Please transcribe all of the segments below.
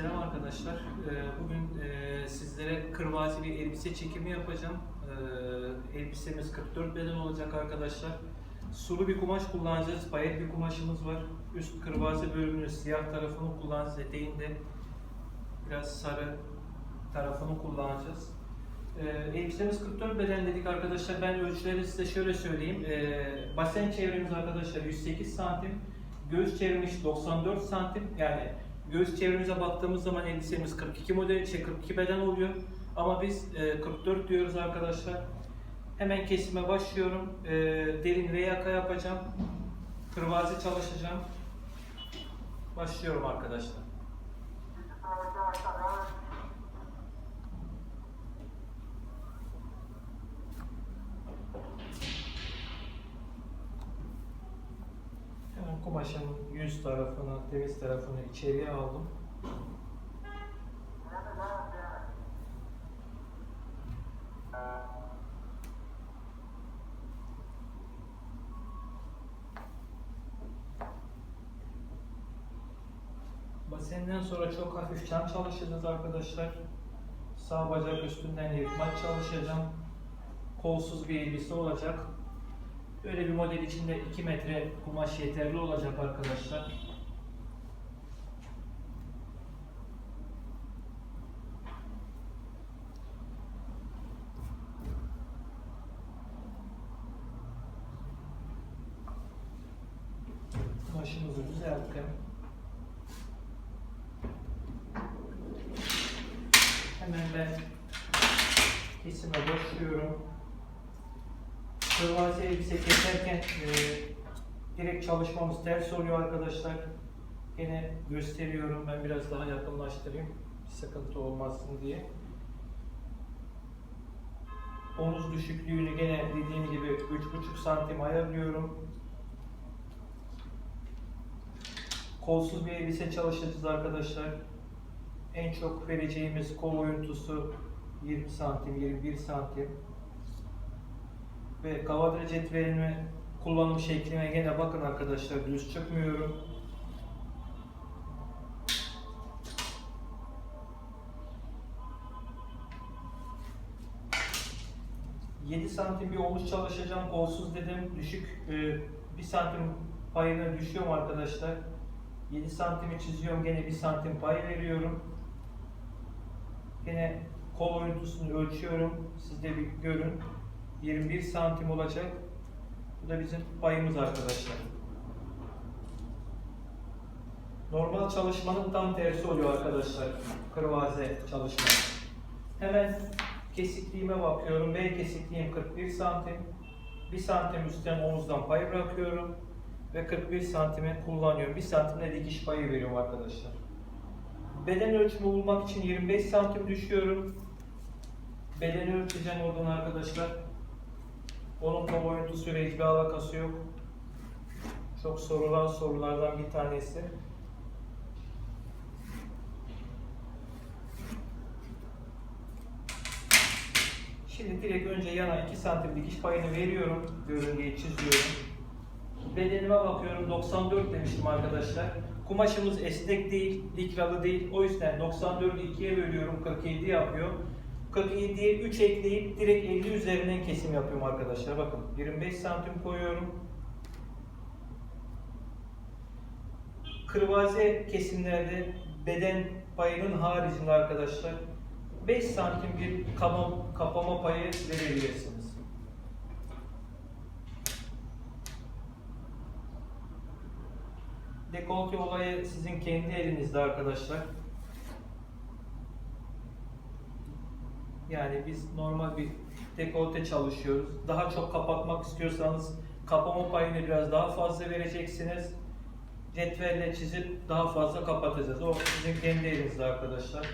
Selam arkadaşlar. Ee, Bugün e, sizlere kırvasi bir elbise çekimi yapacağım. Ee, Elbisemiz 44 beden olacak arkadaşlar. Sulu bir kumaş kullanacağız. Bayet bir kumaşımız var. Üst kırvasi bölümünü siyah tarafını kullanacağız. Eteğinde biraz sarı tarafını kullanacağız. Ee, elbisemiz 44 beden dedik arkadaşlar. Ben ölçüleri size şöyle söyleyeyim. Basen çevremiz arkadaşlar 108 santim. Göğüs çevremiz 94 santim. Yani göğüs çevremize baktığımız zaman elbisemiz 42 model, şey 42 beden oluyor. Ama biz e, 44 diyoruz arkadaşlar. Hemen kesime başlıyorum. E, derin V yaka yapacağım. Kırvazi çalışacağım. Başlıyorum arkadaşlar. Kumaşın yüz tarafını, temiz tarafını içeriye aldım. Basenden sonra çok hafif çan çalışacağız arkadaşlar. Sağ bacak üstünden yırtmaç çalışacağım. Kolsuz bir elbise olacak. Böyle bir model içinde 2 metre kumaş yeterli olacak arkadaşlar. Kumaşımızı düzelttim. Hemen ben kesime başlıyorum. Elbise keserken e, direkt çalışmamız ters oluyor arkadaşlar. Yine gösteriyorum. Ben biraz daha yakınlaştırayım. Bir sıkıntı olmasın diye. Omuz düşüklüğünü gene dediğim gibi 3,5 santim ayarlıyorum. Kolsuz bir elbise çalışacağız arkadaşlar. En çok vereceğimiz kol oyuntusu 20 santim, 21 santim ve kavadır cetvelini kullanım şekline gene bakın arkadaşlar düz çıkmıyorum. ...7 santim bir omuz çalışacağım. Kolsuz dedim. Düşük e, 1 santim payına düşüyorum arkadaşlar. 7 santimi çiziyorum. Gene 1 santim pay veriyorum. Gene kol oyuntusunu ölçüyorum. Siz de bir görün. 21 santim olacak. Bu da bizim payımız arkadaşlar. Normal çalışmanın tam tersi oluyor arkadaşlar. Kırvaze çalışma. Hemen kesikliğime bakıyorum. B kesikliğim 41 santim. 1 santim üstten omuzdan pay bırakıyorum. Ve 41 santimi kullanıyorum. 1 santimde dikiş payı veriyorum arkadaşlar. Beden ölçümü bulmak için 25 santim düşüyorum. Bedeni ölçeceğim oradan arkadaşlar. Onun boyuntusuyla hiçbir alakası yok. Çok sorulan sorulardan bir tanesi. Şimdi direkt önce yana 2 santim dikiş payını veriyorum. Görüntüye çiziyorum. Bedenime bakıyorum 94 demiştim arkadaşlar. Kumaşımız esnek değil, likralı değil. O yüzden 94'ü 2'ye bölüyorum 47 yapıyor. 47'ye 3 ekleyip direkt 50 üzerinden kesim yapıyorum arkadaşlar. Bakın 25 santim koyuyorum. Kırvaze kesimlerde beden payının haricinde arkadaşlar 5 santim bir kapama, kapama payı verebilirsiniz. Dekolte olayı sizin kendi elinizde arkadaşlar. Yani biz normal bir dekolte çalışıyoruz. Daha çok kapatmak istiyorsanız kapama payını biraz daha fazla vereceksiniz. Cetvelle çizip daha fazla kapatacağız. O sizin kendi elinizde arkadaşlar.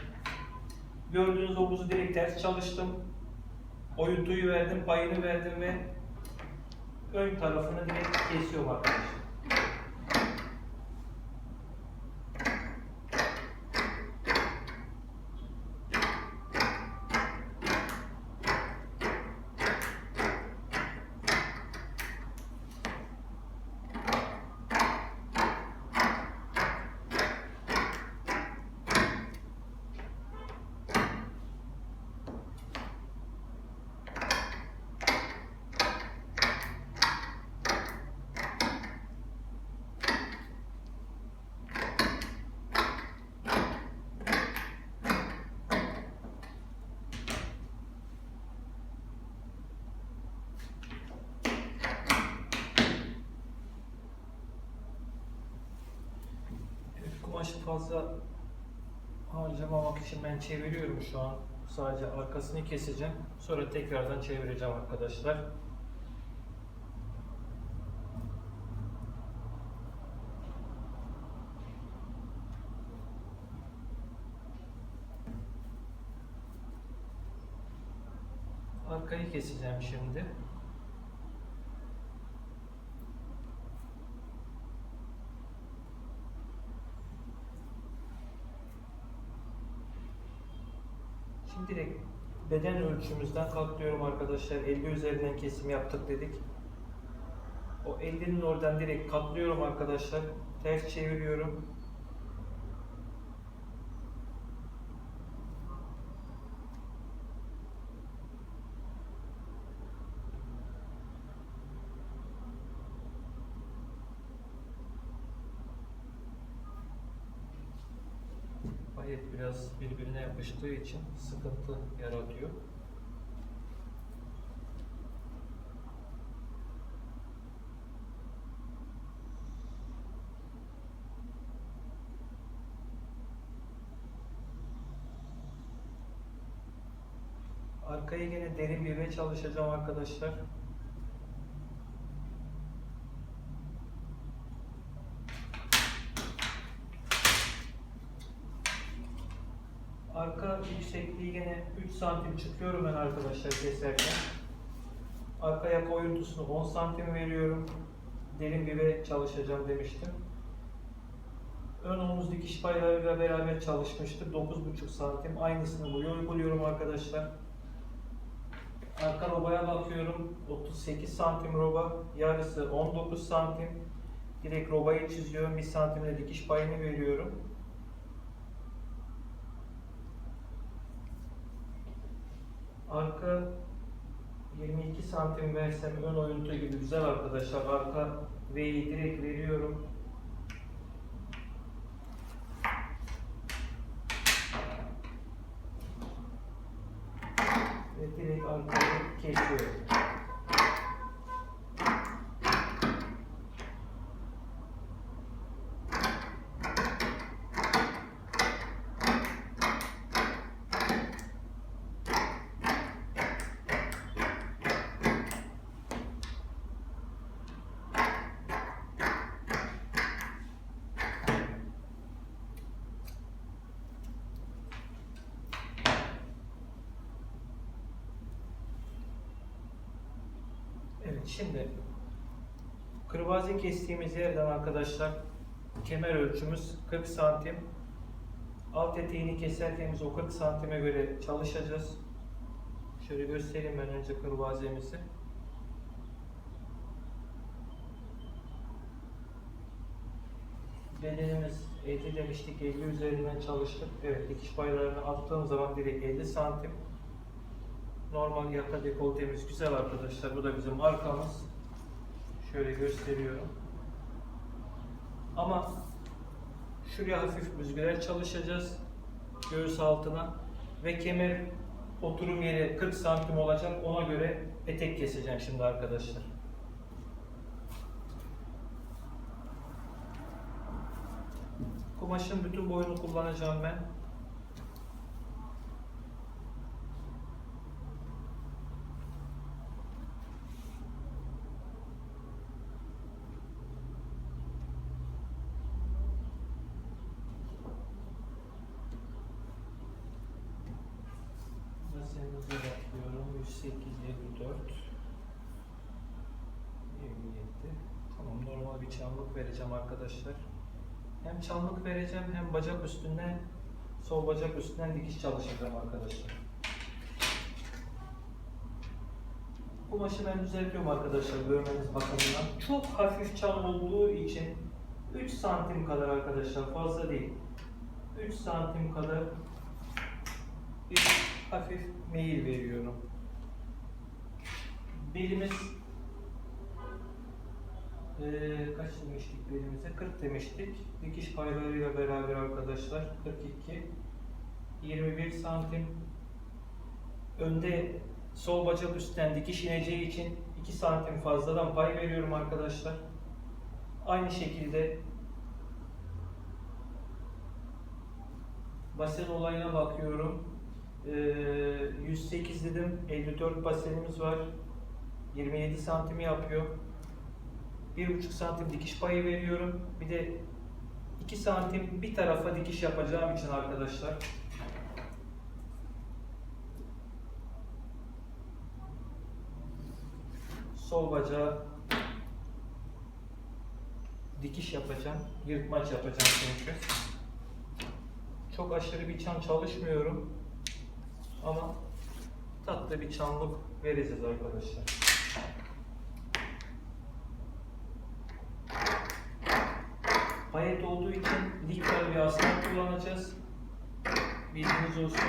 Gördüğünüz omuzu direkt ters çalıştım. Oyuntuyu verdim, payını verdim ve ön tarafını direkt kesiyorum arkadaşlar. Kumaşı fazla harcamamak için ben çeviriyorum şu an. Sadece arkasını keseceğim. Sonra tekrardan çevireceğim arkadaşlar. Arkayı keseceğim şimdi. Şimdi direkt beden ölçümüzden kalkıyorum arkadaşlar. 50 üzerinden kesim yaptık dedik. O 50'nin oradan direkt katlıyorum arkadaşlar. Ters çeviriyorum. Payet biraz birbirine yapıştığı için sıkıntı yaratıyor. Arkayı yine derin bir ve çalışacağım arkadaşlar. Arka yüksekliği yine 3 santim çıkıyorum ben arkadaşlar keserken. Arka yaka oyuntusunu 10 santim veriyorum. Derin ve çalışacağım demiştim. Ön omuz dikiş paylarıyla beraber çalışmıştık. 9,5 santim. Aynısını buraya uyguluyorum arkadaşlar. Arka robaya bakıyorum. 38 santim roba. Yarısı 19 santim. Direkt robayı çiziyorum. 1 santimle dikiş payını veriyorum. Arka 22 santim versem ön oyuntu gibi güzel arkadaşlar. Arka V'yi direkt veriyorum. Ve direkt arkayı kesiyorum. Şimdi kırbazi kestiğimiz yerden arkadaşlar kemer ölçümüz 40 santim. Alt eteğini keserken o 40 santime göre çalışacağız. Şöyle göstereyim ben önce kırbazemizi. Bedenimiz 50 demiştik, 50 üzerinden çalıştık. Evet, dikiş paylarını attığım zaman direkt 50 santim. Normal yaka dekoltemiz güzel arkadaşlar. Bu da bizim arkamız. Şöyle gösteriyorum. Ama şuraya hafif büzgüler çalışacağız. Göğüs altına. Ve kemer oturum yeri 40 santim olacak. Ona göre etek keseceğim şimdi arkadaşlar. Kumaşın bütün boyunu kullanacağım ben. Masamıza bakıyorum. 108, 54, 27. Tamam normal bir çamlık vereceğim arkadaşlar. Hem çamlık vereceğim hem bacak üstünden sol bacak üstünden dikiş çalışacağım arkadaşlar. Kumaşı ben düzeltiyorum arkadaşlar görmeniz bakımından. Çok hafif çam olduğu için 3 santim kadar arkadaşlar fazla değil. 3 santim kadar bir hafif meyil veriyorum. Belimiz eee kaç demiştik belimize? 40 demiştik. Dikiş paylarıyla beraber arkadaşlar 42 21 santim önde sol bacak üstten dikiş ineceği için 2 santim fazladan pay veriyorum arkadaşlar. Aynı şekilde Basen olayına bakıyorum. Ee, 108 dedim. 54 basenimiz var. 27 santim yapıyor. 1,5 santim dikiş payı veriyorum. Bir de 2 santim bir tarafa dikiş yapacağım için arkadaşlar. Sol bacağı dikiş yapacağım. Yırtmaç yapacağım çünkü. Çok aşırı bir çan çalışmıyorum. Ama tatlı bir çanlık vereceğiz arkadaşlar. Payet olduğu için dikkat bir aslan kullanacağız. Bilginiz olsun.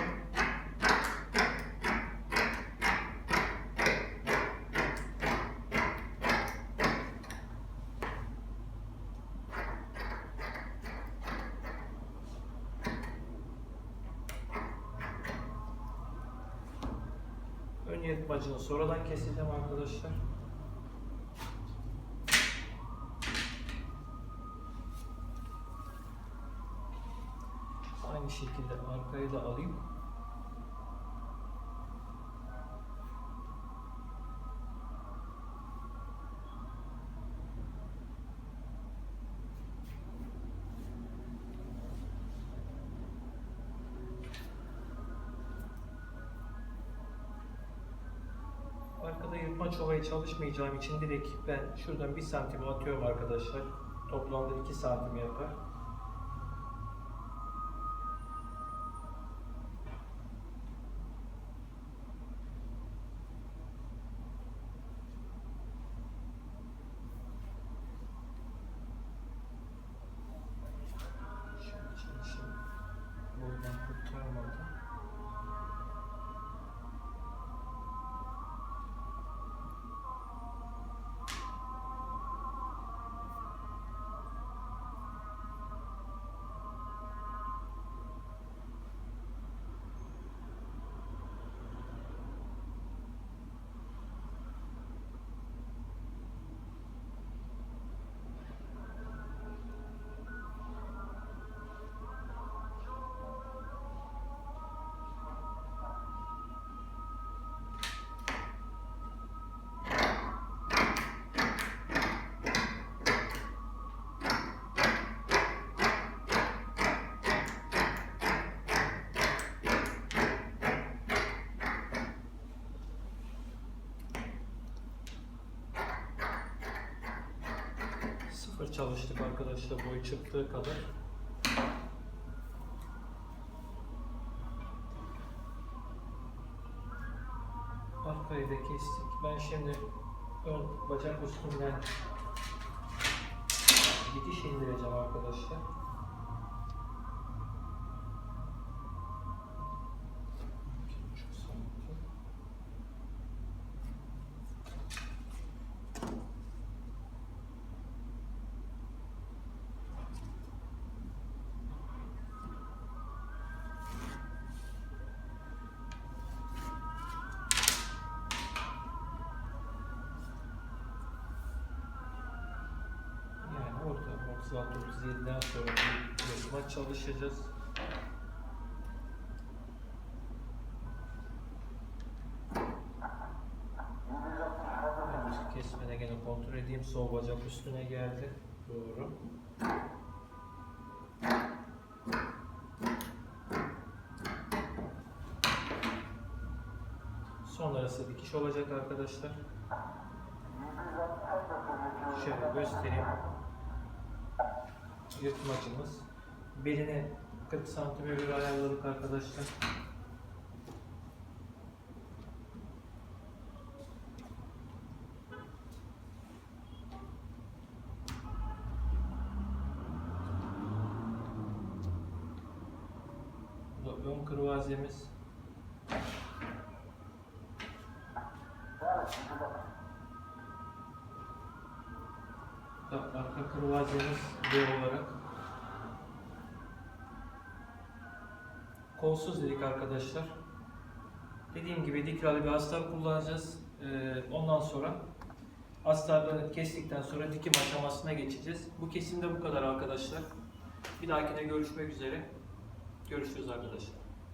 Ön yırtmacını sonradan keseceğim arkadaşlar. Aynı şekilde arkayı da alayım. Arkada yırtma çovayı çalışmayacağım için direkt ben şuradan bir santim atıyorum arkadaşlar. Toplamda 2 santim yapar. Çalıştık arkadaşlar boy çıktığı kadar. Arkayı da kestik. Ben şimdi ön bacak üstünden dikiş indireceğim arkadaşlar. 36-37'den sonra bir yırtma çalışacağız. Kesmene gene kontrol edeyim. Sol bacak üstüne geldi. Doğru. Sonrası dikiş olacak arkadaşlar. Şöyle göstereyim. Yırtmacımız. Belini 40 santime göre ayarladık arkadaşlar. Ön kırvazemiz. Da arka kırvazemiz D olarak. Kolsuz dedik arkadaşlar. Dediğim gibi dikralı bir astar kullanacağız. Ee, ondan sonra astarları kestikten sonra dikim aşamasına geçeceğiz. Bu kesimde bu kadar arkadaşlar. Bir dahakine görüşmek üzere. Görüşürüz arkadaşlar.